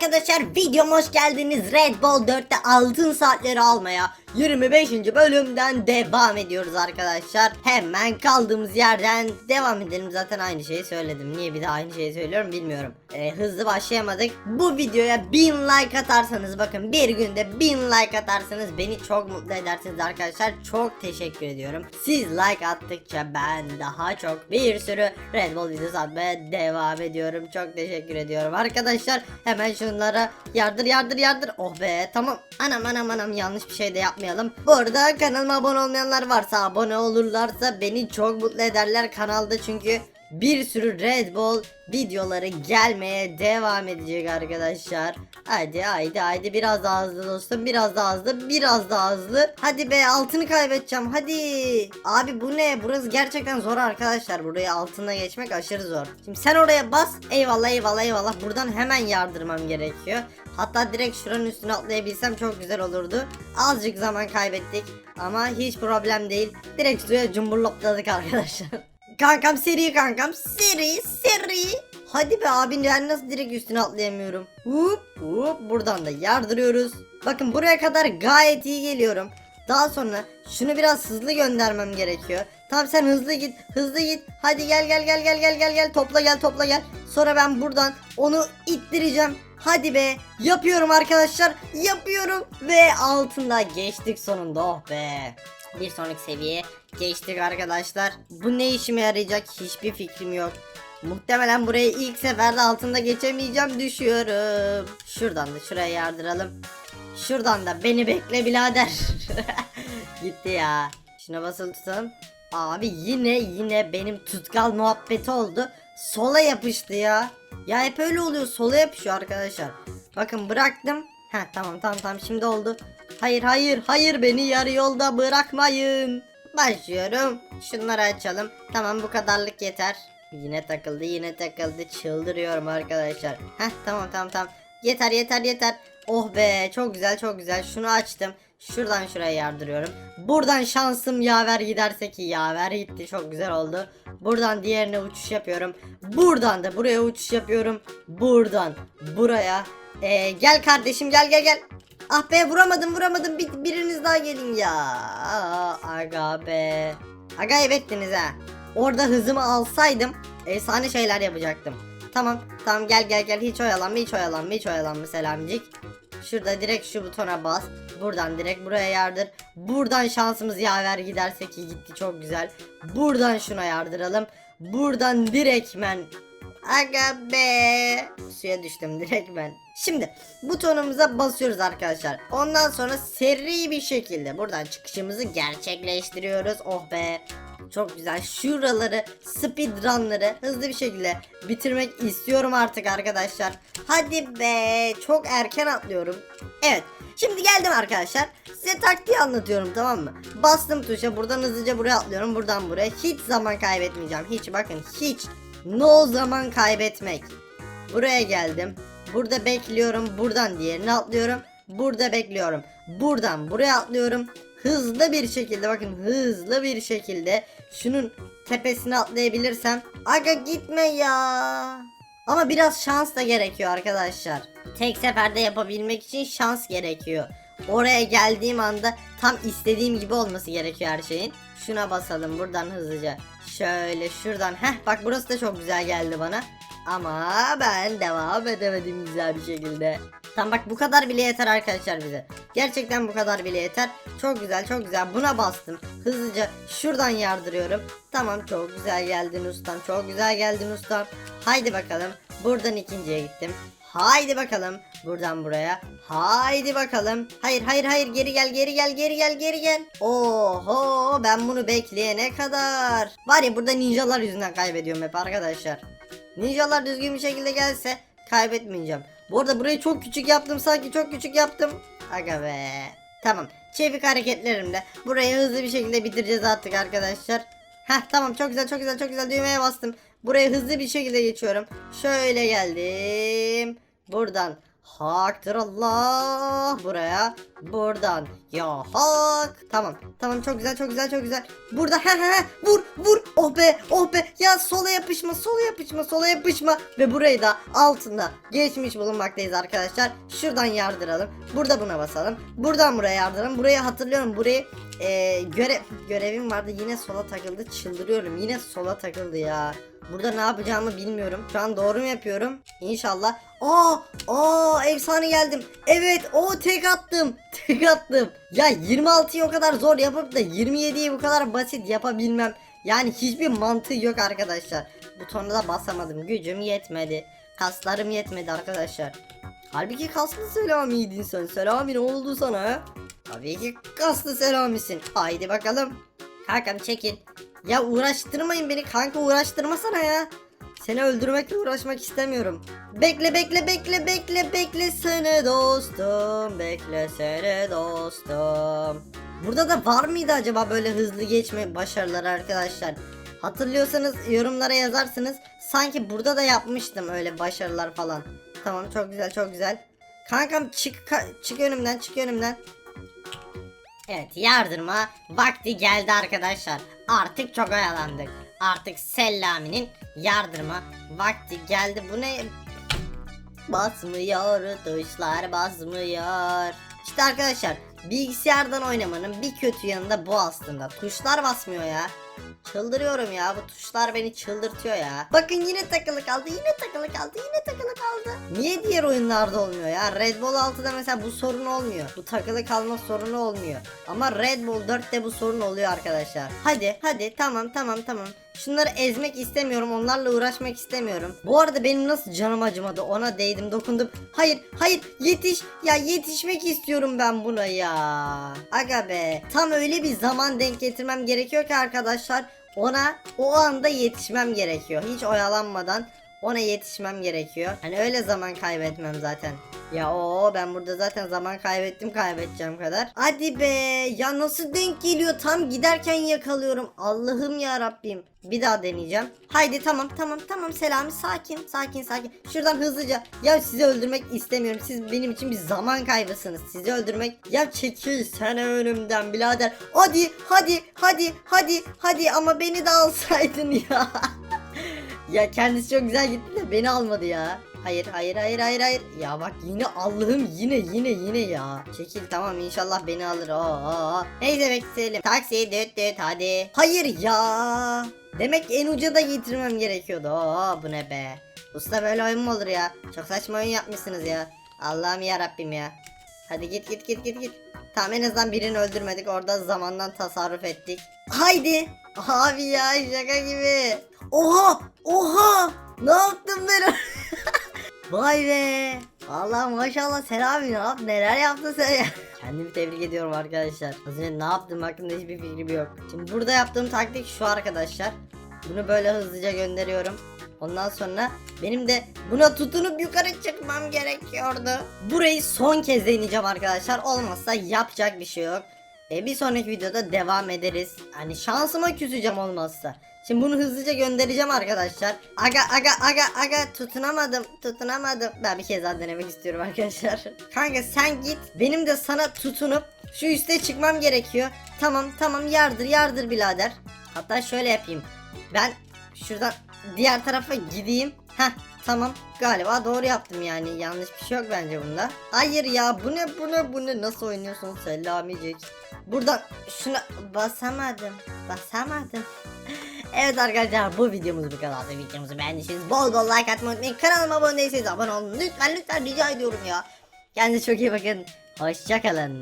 arkadaşlar videoma hoş geldiniz. Red Bull 4'te altın saatleri almaya 25. bölümden devam ediyoruz arkadaşlar. Hemen kaldığımız yerden devam edelim. Zaten aynı şeyi söyledim. Niye bir daha aynı şeyi söylüyorum bilmiyorum. Ee, hızlı başlayamadık. Bu videoya 1000 like atarsanız bakın bir günde 1000 like atarsanız beni çok mutlu edersiniz arkadaşlar. Çok teşekkür ediyorum. Siz like attıkça ben daha çok bir sürü Red Bull videosu atmaya devam ediyorum. Çok teşekkür ediyorum arkadaşlar. Hemen şunlara yardır yardır yardır. Oh be tamam. Anam anam anam yanlış bir şey de yapmayalım. Bu arada kanalıma abone olmayanlar varsa abone olurlarsa beni çok mutlu ederler kanalda çünkü bir sürü Red Bull videoları gelmeye devam edecek arkadaşlar. Hadi haydi haydi biraz daha hızlı dostum biraz daha hızlı biraz daha hızlı. Hadi be altını kaybedeceğim hadi. Abi bu ne burası gerçekten zor arkadaşlar buraya altına geçmek aşırı zor. Şimdi sen oraya bas eyvallah eyvallah eyvallah buradan hemen yardırmam gerekiyor. Hatta direkt şuranın üstüne atlayabilsem çok güzel olurdu. Azıcık zaman kaybettik ama hiç problem değil. Direkt suya cumburlopladık arkadaşlar. Kankam seri kankam seri seri. Hadi be abi ben nasıl direkt üstüne atlayamıyorum. Hop hop buradan da yardırıyoruz. Bakın buraya kadar gayet iyi geliyorum. Daha sonra şunu biraz hızlı göndermem gerekiyor. Tamam sen hızlı git hızlı git. Hadi gel gel gel gel gel gel gel topla gel topla gel. Sonra ben buradan onu ittireceğim. Hadi be yapıyorum arkadaşlar yapıyorum ve altında geçtik sonunda oh be. Bir sonraki seviye geçtik arkadaşlar. Bu ne işime yarayacak hiçbir fikrim yok. Muhtemelen burayı ilk seferde altında geçemeyeceğim düşüyorum. Şuradan da şuraya yardıralım. Şuradan da beni bekle birader. Gitti ya. Şuna basılı tutalım. Abi yine yine benim tutkal muhabbeti oldu. Sola yapıştı ya. Ya hep öyle oluyor sola yapışıyor arkadaşlar. Bakın bıraktım. Heh tamam tamam tamam şimdi oldu. Hayır hayır hayır beni yarı yolda bırakmayın. Başlıyorum. Şunları açalım. Tamam bu kadarlık yeter. Yine takıldı yine takıldı çıldırıyorum arkadaşlar. Heh tamam tamam tamam. Yeter yeter yeter. Oh be çok güzel çok güzel. Şunu açtım. Şuradan şuraya yardırıyorum. Buradan şansım yaver giderse ki yaver gitti çok güzel oldu. Buradan diğerine uçuş yapıyorum. Buradan da buraya uçuş yapıyorum. Buradan buraya. Ee, gel kardeşim gel gel gel. Ah be vuramadım vuramadım Bir, biriniz daha gelin ya. Aa, Aga be. Aga evettiniz ha. Orada hızımı alsaydım efsane şeyler yapacaktım. Tamam tamam gel gel gel hiç oyalanma hiç oyalanma hiç oyalanma selamcik. Şurada direkt şu butona bas. Buradan direkt buraya yardır. Buradan şansımız yaver giderse ki gitti çok güzel. Buradan şuna yardıralım. Buradan direktmen Aga be. Suya düştüm direkt ben. Şimdi butonumuza basıyoruz arkadaşlar. Ondan sonra seri bir şekilde buradan çıkışımızı gerçekleştiriyoruz. Oh be. Çok güzel. Şuraları speedrunları hızlı bir şekilde bitirmek istiyorum artık arkadaşlar. Hadi be. Çok erken atlıyorum. Evet. Şimdi geldim arkadaşlar. Size taktiği anlatıyorum tamam mı? Bastım tuşa buradan hızlıca buraya atlıyorum. Buradan buraya hiç zaman kaybetmeyeceğim. Hiç bakın hiç. No zaman kaybetmek. Buraya geldim. Burada bekliyorum. Buradan diğerini atlıyorum. Burada bekliyorum. Buradan buraya atlıyorum. Hızlı bir şekilde bakın hızlı bir şekilde şunun tepesine atlayabilirsem. Aga gitme ya. Ama biraz şans da gerekiyor arkadaşlar. Tek seferde yapabilmek için şans gerekiyor. Oraya geldiğim anda tam istediğim gibi olması gerekiyor her şeyin. Şuna basalım buradan hızlıca. Şöyle şuradan. Heh bak burası da çok güzel geldi bana. Ama ben devam edemedim güzel bir şekilde. Tam bak bu kadar bile yeter arkadaşlar bize. Gerçekten bu kadar bile yeter. Çok güzel çok güzel. Buna bastım. Hızlıca şuradan yardırıyorum. Tamam çok güzel geldin ustam. Çok güzel geldin ustam. Haydi bakalım. Buradan ikinciye gittim. Haydi bakalım. Buradan buraya. Haydi bakalım. Hayır hayır hayır geri gel geri gel geri gel geri gel. Oho ben bunu bekleyene kadar. Var ya burada ninjalar yüzünden kaybediyorum hep arkadaşlar. Ninjalar düzgün bir şekilde gelse kaybetmeyeceğim. Bu arada burayı çok küçük yaptım sanki çok küçük yaptım. Aga be. Tamam. Çevik hareketlerimle burayı hızlı bir şekilde bitireceğiz artık arkadaşlar. Heh tamam çok güzel çok güzel çok güzel düğmeye bastım. Buraya hızlı bir şekilde geçiyorum. Şöyle geldim. Buradan Haktır Allah. Buraya buradan. Ya hak. Tamam tamam. Çok güzel çok güzel çok güzel. Burada he he vur vur. Oh be oh be. Ya sola yapışma sola yapışma sola yapışma. Ve burayı da altında geçmiş bulunmaktayız arkadaşlar. Şuradan yardıralım. Burada buna basalım. Buradan buraya yardıralım. Burayı hatırlıyorum. Burayı e, görev görevim vardı. Yine sola takıldı. Çıldırıyorum. Yine sola takıldı ya Burada ne yapacağımı bilmiyorum. Şu an doğru mu yapıyorum? İnşallah. Aa, aa efsane geldim. Evet, o tek attım. Tek attım. Ya 26'yı o kadar zor yapıp da 27'yi bu kadar basit yapabilmem. Yani hiçbir mantığı yok arkadaşlar. Butona da basamadım. Gücüm yetmedi. Kaslarım yetmedi arkadaşlar. Halbuki kaslı Selami'ydin sen. Selami ne oldu sana? Tabii ki kaslı Selami'sin. Haydi bakalım. Kankam çekil. Ya uğraştırmayın beni kanka uğraştırmasana ya. Seni öldürmekle uğraşmak istemiyorum. Bekle bekle bekle bekle bekle seni dostum. Bekle seni dostum. Burada da var mıydı acaba böyle hızlı geçme başarıları arkadaşlar? Hatırlıyorsanız yorumlara yazarsınız. Sanki burada da yapmıştım öyle başarılar falan. Tamam çok güzel çok güzel. Kankam çık çık önümden çık önümden. Evet yardırma vakti geldi arkadaşlar. Artık çok oyalandık. Artık Selami'nin yardırma vakti geldi. Bu ne? Basmıyor tuşlar basmıyor. İşte arkadaşlar bilgisayardan oynamanın bir kötü yanı da bu aslında. Tuşlar basmıyor ya. Çıldırıyorum ya bu tuşlar beni çıldırtıyor ya. Bakın yine takılı kaldı yine takılı kaldı yine takılı kaldı. Niye diğer oyunlarda olmuyor ya? Red Bull 6'da mesela bu sorun olmuyor. Bu takılı kalma sorunu olmuyor. Ama Red Bull 4'te bu sorun oluyor arkadaşlar. Hadi hadi tamam tamam tamam. Şunları ezmek istemiyorum onlarla uğraşmak istemiyorum. Bu arada benim nasıl canım acımadı ona değdim dokundum. Hayır hayır yetiş ya yetişmek istiyorum ben buna ya. Aga be. Tam öyle bir zaman denk getirmem gerekiyor ki arkadaşlar. Ona o anda yetişmem gerekiyor. Hiç oyalanmadan ona yetişmem gerekiyor. Hani öyle zaman kaybetmem zaten. Ya o ben burada zaten zaman kaybettim kaybedeceğim kadar. Hadi be ya nasıl denk geliyor tam giderken yakalıyorum. Allah'ım ya Rabbim. Bir daha deneyeceğim. Haydi tamam tamam tamam Selami sakin sakin sakin. Şuradan hızlıca. Ya sizi öldürmek istemiyorum. Siz benim için bir zaman kaybısınız. Sizi öldürmek. Ya çekil sen önümden birader. Hadi hadi hadi hadi hadi ama beni de alsaydın ya. ya kendisi çok güzel gitti de beni almadı ya. Hayır hayır hayır hayır hayır. Ya bak yine Allah'ım yine yine yine ya. Çekil tamam inşallah beni alır. Oo. Neyse bekleyelim. Taksi düt düt hadi. Hayır ya. Demek en uca da getirmem gerekiyordu. Oo bu ne be. Usta böyle oyun mu olur ya? Çok saçma oyun yapmışsınız ya. Allah'ım ya Rabbim ya. Hadi git git git git git. Tamam en azından birini öldürmedik. Orada zamandan tasarruf ettik. Haydi. Abi ya şaka gibi. Oha! Oha! Ne yaptın ben? Vay be. Allah maşallah Selami ne yap neler yaptın sen ya. Kendimi tebrik ediyorum arkadaşlar. Az önce ne yaptım hakkında hiçbir fikrim yok. Şimdi burada yaptığım taktik şu arkadaşlar. Bunu böyle hızlıca gönderiyorum. Ondan sonra benim de buna tutunup yukarı çıkmam gerekiyordu. Burayı son kez deneyeceğim arkadaşlar. Olmazsa yapacak bir şey yok. E, bir sonraki videoda devam ederiz. Hani şansıma küseceğim olmazsa. Şimdi bunu hızlıca göndereceğim arkadaşlar. Aga aga aga aga tutunamadım tutunamadım. Ben bir kez daha denemek istiyorum arkadaşlar. Kanka sen git. Benim de sana tutunup şu üste çıkmam gerekiyor. Tamam tamam yardır yardır birader. Hatta şöyle yapayım. Ben şuradan diğer tarafa gideyim. Heh tamam galiba doğru yaptım yani yanlış bir şey yok bence bunda. Hayır ya bu ne bu ne bu ne nasıl oynuyorsun Selamicik. Buradan şuna basamadım basamadım. Evet arkadaşlar bu videomuz bu kadardı. Videomuzu beğendiyseniz bol bol like atmayı unutmayın. Kanalıma abone değilseniz abone olun. Lütfen lütfen rica ediyorum ya. Kendinize çok iyi bakın. Hoşçakalın.